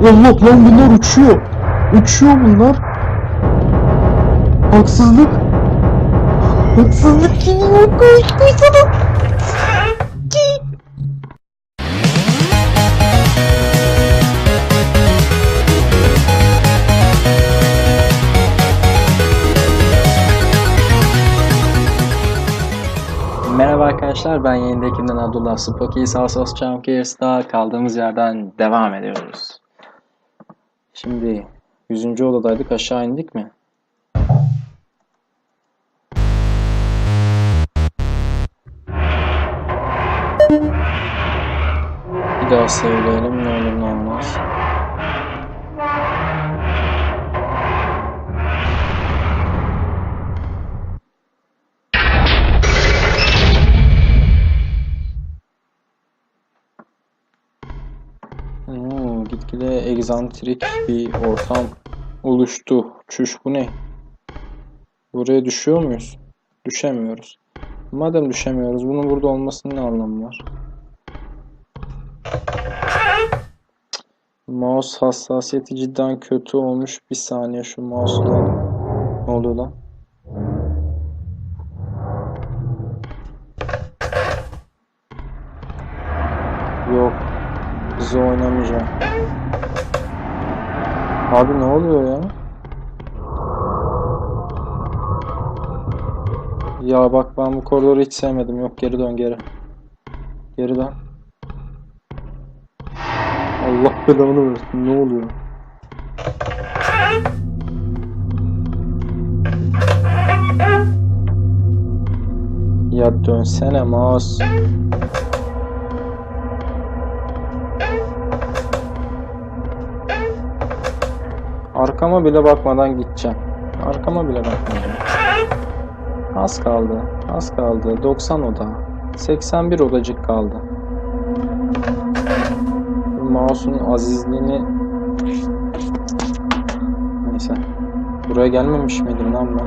Allah lan bunlar uçuyor. Uçuyor bunlar. Haksızlık. Haksızlık geliyor. Koş koşsana. Merhaba arkadaşlar ben yeni ekibden Abdullah Spoky Salsos Champions'ta kaldığımız yerden devam ediyoruz. Şimdi 100. odadaydık aşağı indik mi? Bir daha söyleyelim ne olur ne olmaz. Egzantrik bir ortam oluştu. Çüş bu ne? Buraya düşüyor muyuz? Düşemiyoruz. Madem düşemiyoruz, bunun burada olmasının ne anlamı var? Mouse hassasiyeti cidden kötü olmuş. Bir saniye şu mouse'u da Ne oluyor lan? Yok. Bizi oynamayacağım. Abi ne oluyor ya? Ya bak ben bu koridoru hiç sevmedim. Yok geri dön geri. Geri dön. Allah belanı versin. Ne oluyor? Ya dönsene mouse. Arkama bile bakmadan gideceğim. Arkama bile bakmadan. Az kaldı. Az kaldı. 90 oda. 81 odacık kaldı. Mouse'un azizliğini... Neyse. Buraya gelmemiş miydim lan ben?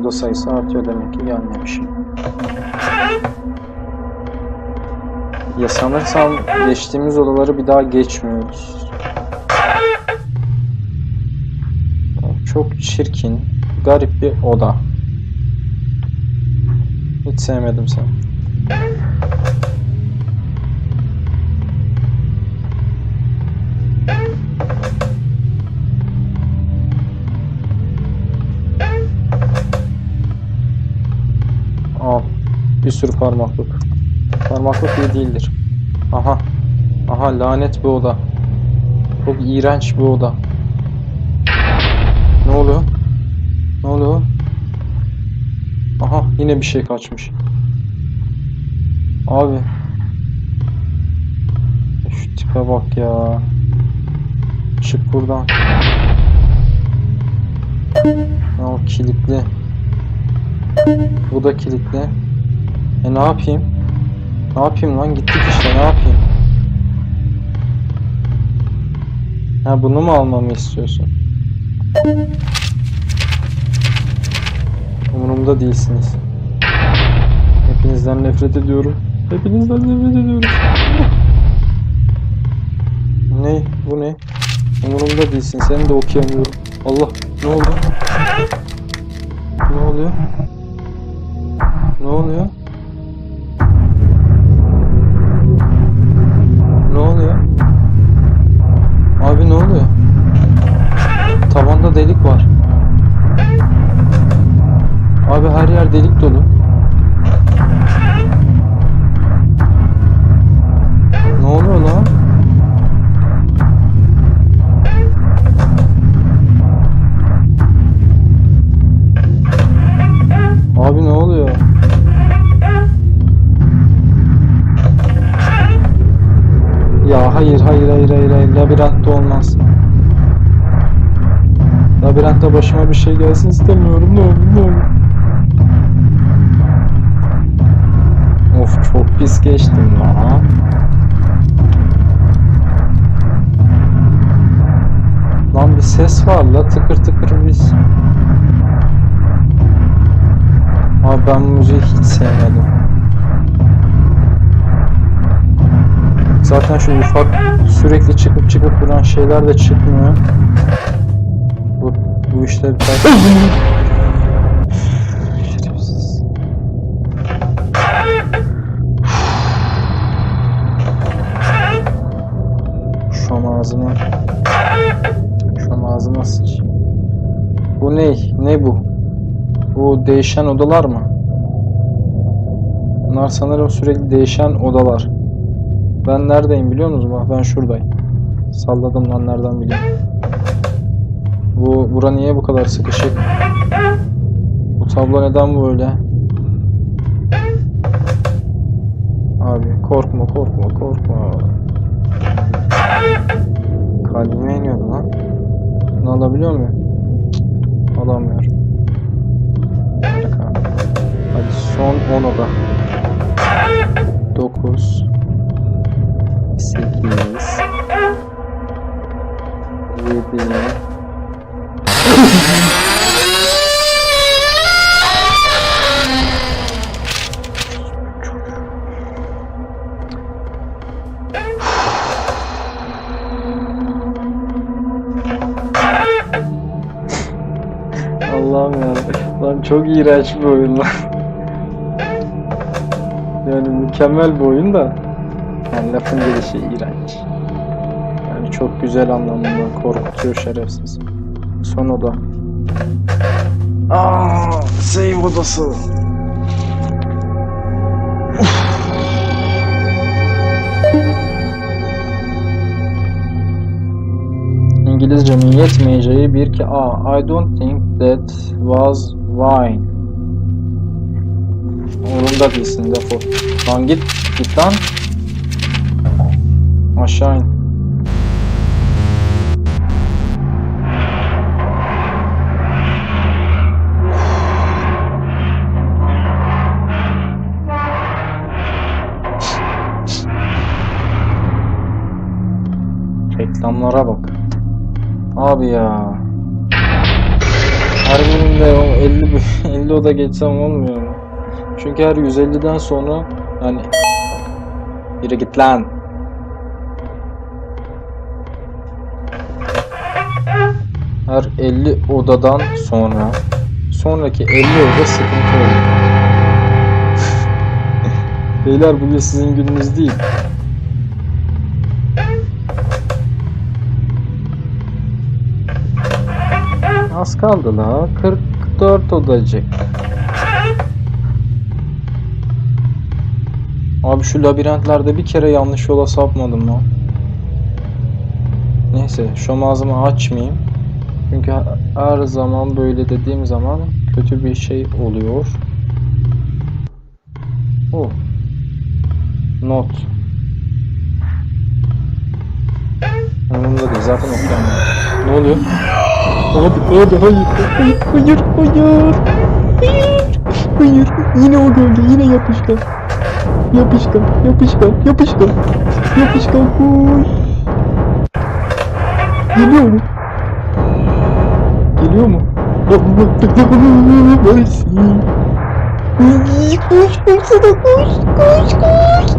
Oda sayısı artıyor demek ki gelmemişim. Ya sanırsam geçtiğimiz odaları bir daha geçmiyoruz. Çok çirkin, garip bir oda. Hiç sevmedim seni. Al. Bir sürü parmaklık. Parmaklık iyi değildir. Aha. Aha lanet bir oda. Çok iğrenç bir oda. Ne oluyor? Ne oluyor? Aha yine bir şey kaçmış. Abi. Şu tipe bak ya. Çık buradan. Ya kilitli. Bu da kilitli. E ne yapayım? Ne yapayım lan? Gittik işte ne yapayım? Ha bunu mu almamı istiyorsun? Umurumda değilsiniz. Hepinizden nefret ediyorum. Hepinizden nefret ediyorum. ne? Bu ne? Umurumda değilsin. Seni de okuyamıyorum. Allah. Ne oldu? Ne oluyor? Ne oluyor? Ne oluyor? Abi ne oluyor? Delik var. Abi her yer delik dolu. Labirentte başıma bir şey gelsin istemiyorum ne olur ne olur. Of çok pis geçtim lan. Lan bir ses var la tıkır tıkır biz. Abi ben müziği hiç sevmedim. Zaten şu ufak sürekli çıkıp çıkıp duran şeyler de çıkmıyor. Bu, bu işte bir tane... Şerefsiz. Şu ağzına... Şu ağzına sıç. Bu ne? Ne bu? Bu değişen odalar mı? Bunlar sanırım sürekli değişen odalar. Ben neredeyim biliyor musunuz? Bak ben şuradayım. Salladım lan nereden bileyim. Bu bura niye bu kadar sıkışık? Bu tablo neden böyle? Abi korkma korkma korkma. Kalbime iniyordu lan. Bunu alabiliyor muyum? Alamıyorum. Hadi son 10 oda. 9 8 7 çok iğrenç bir oyun lan. Yani mükemmel bir oyun da. Yani lafın gelişi iğrenç. Yani çok güzel anlamında korkutuyor şerefsiz. Son oda. Aa, save odası. İngilizcemin yetmeyeceği bir ki Aa, I don't think that was wine. Umurumda değilsin defol. Lan git, git lan. Aşağı in. Reklamlara bak. Abi ya. Her o 50 bir- 50 oda geçsem olmuyor mu? Çünkü her 150'den sonra hani yürü git lan. Her 50 odadan sonra sonraki 50 oda sıkıntı oluyor. Beyler bugün sizin gününüz değil. Az kaldı la. 44 odacık. Abi şu labirentlerde bir kere yanlış yola sapmadım lan. Neyse şu ağzımı açmayayım. Çünkü her zaman böyle dediğim zaman kötü bir şey oluyor. Oh. Not. Umurumda değil zaten okuyamıyorum. Ne oluyor? Abi abi hayır. Hayır hayır hayır. Hayır. Hayır. Yine o geldi. Yine yapışkan. Yapışkan. Yapışkan. Yapışkan. Yapışkan. Koy. Geliyor mu? Geliyor mu? Allah versin. Koş koş sana koş koş koş.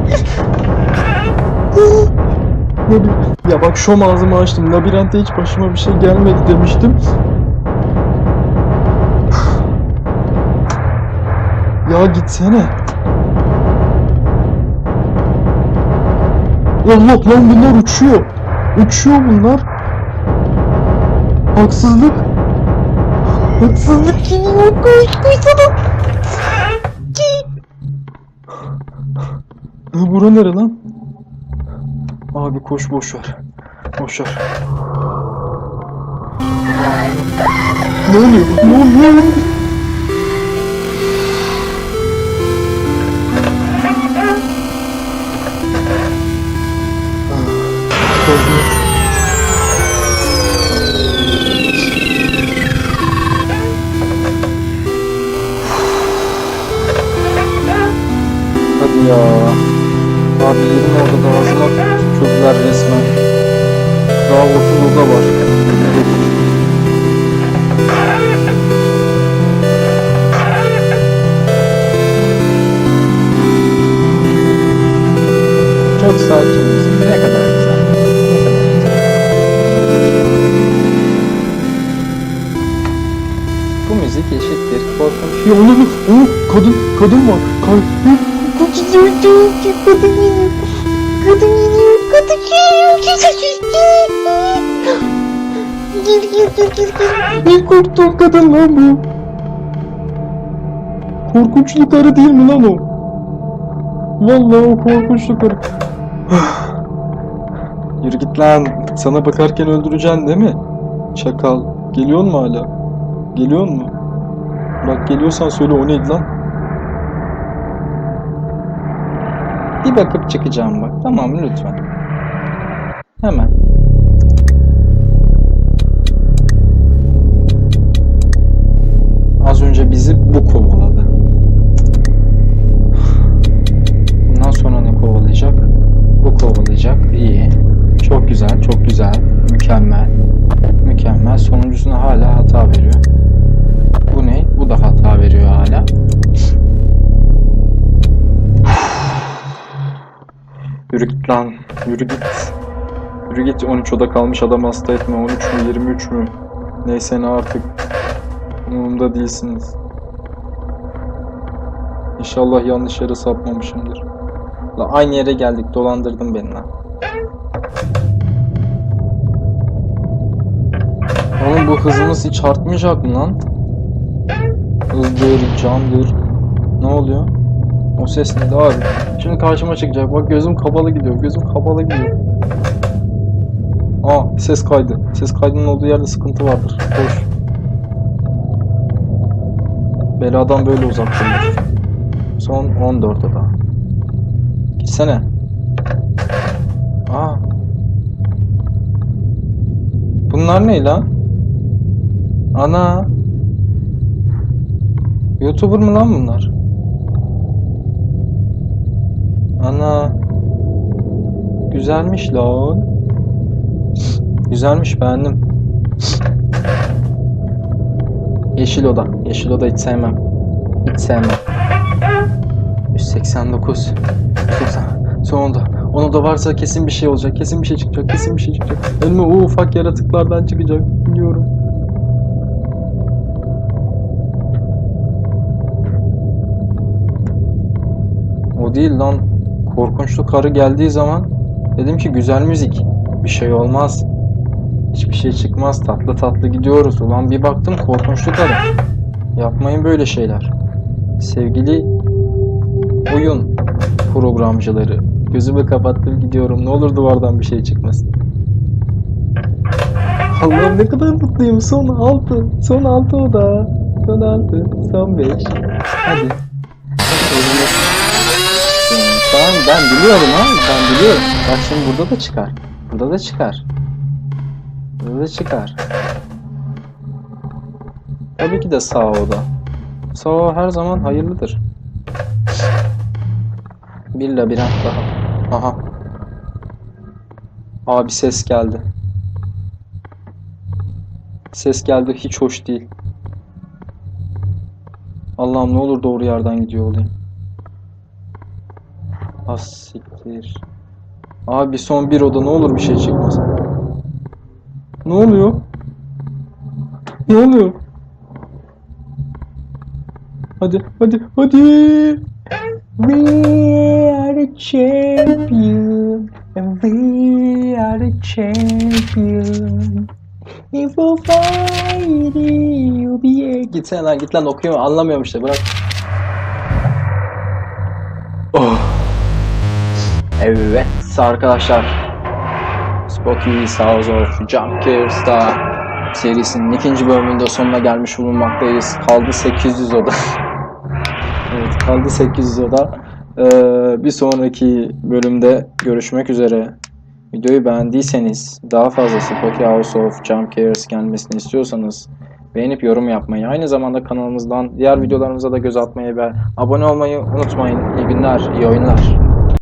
Labi- Ya bak şom ağzımı açtım. Labirentte hiç başıma bir şey gelmedi demiştim. Ya gitsene. Allah lan bunlar uçuyor. Uçuyor bunlar. Haksızlık. Haksızlık koş sana. Ya bura nere lan? Abi koş boş ver. Ne oluyor? Ne oluyor? Hadi ya. Abi 20 odada ağzıma Kurtuldular resmen. Daha ortalığı var. Çok sakiniz. Ne kadar güzel. Bu müzik eşittir. Korkunç. Ya onu, onu kadın, kadın var. Kadın, kadın geliyor. Kadın geliyor. Kadın geliyor. Gir ne korktuğum kadın lan bu. Korkunçlu karı değil mi lan o? Vallahi o korkunçlu karı. Yürü git lan. Sana bakarken öldüreceksin değil mi? Çakal. Geliyor mu hala? Geliyor mu? Bak geliyorsan söyle o neydi lan? Bir bakıp çıkacağım bak. Tamam lütfen? Hemen. Az önce bizi bu kovaladı. Bundan sonra ne kovalayacak? Bu kovalayacak. İyi. Çok güzel, çok güzel. Mükemmel. Mükemmel. Sonuncusuna hala hata veriyor. Bu ne? Bu da hata veriyor hala. Yürü git lan. Yürü git. Yürü git 13 oda kalmış adam hasta etme. 13 mü 23 mü? Neyse ne artık. Umurumda değilsiniz. İnşallah yanlış yere sapmamışımdır. La aynı yere geldik dolandırdın beni lan. Oğlum bu hızımız hiç artmayacak mı lan? Hızdır, candır. Ne oluyor? O ses neydi abi? Şimdi karşıma çıkacak. Bak gözüm kapalı gidiyor. Gözüm kapalı gidiyor. Aa ses kaydı. Ses kaydının olduğu yerde sıkıntı vardır. Koş. Beladan böyle uzak durur. Son 14 oda. Gitsene. Aa. Bunlar ne lan? Ana. YouTuber mı lan bunlar? Ana. Güzelmiş lan. Güzelmiş beğendim. Yeşil oda. Yeşil oda hiç sevmem. Hiç sevmem. 189. 190. Sonunda. Onu da varsa kesin bir şey olacak. Kesin bir şey çıkacak. Kesin bir şey çıkacak. Önüme o ufak yaratıklardan çıkacak. Biliyorum. O değil lan. Korkunçlu karı geldiği zaman dedim ki güzel müzik. Bir şey olmaz. Hiçbir şey çıkmaz. Tatlı tatlı gidiyoruz. Ulan bir baktım korkunçlu karı. Yapmayın böyle şeyler. Sevgili oyun programcıları. Gözümü kapattım gidiyorum. Ne olur duvardan bir şey çıkmasın. Allah'ım ne kadar mutluyum. Son 6. Son 6 oda. Son 6. Son 5. Hadi. Tamam ben biliyorum ha. Ben biliyorum. Bak şimdi burada da çıkar. Burada da çıkar. Da çıkar. Tabii ki de sağ oda. Sağ o her zaman hayırlıdır. Bir labirent daha. Aha. Abi ses geldi. Ses geldi hiç hoş değil. Allah'ım ne olur doğru yerden gidiyor olayım. Az siktir. Abi son bir oda ne olur bir şey çıkmasın. Ne oluyor? Ne oluyor? Hadi hadi hadi. We are the champion and we are the champion. If we fight you'll be a... Gitsene lan git lan okuyor anlamıyorum işte bırak. Oh. Evet arkadaşlar. Spooky House of Jump Scares'da serisinin ikinci bölümünde sonuna gelmiş bulunmaktayız. Kaldı 800 oda. evet kaldı 800 oda. Ee, bir sonraki bölümde görüşmek üzere. Videoyu beğendiyseniz daha fazla Spooky House of Jump Scares gelmesini istiyorsanız beğenip yorum yapmayı, aynı zamanda kanalımızdan diğer videolarımıza da göz atmayı ve abone olmayı unutmayın. İyi günler, iyi oyunlar.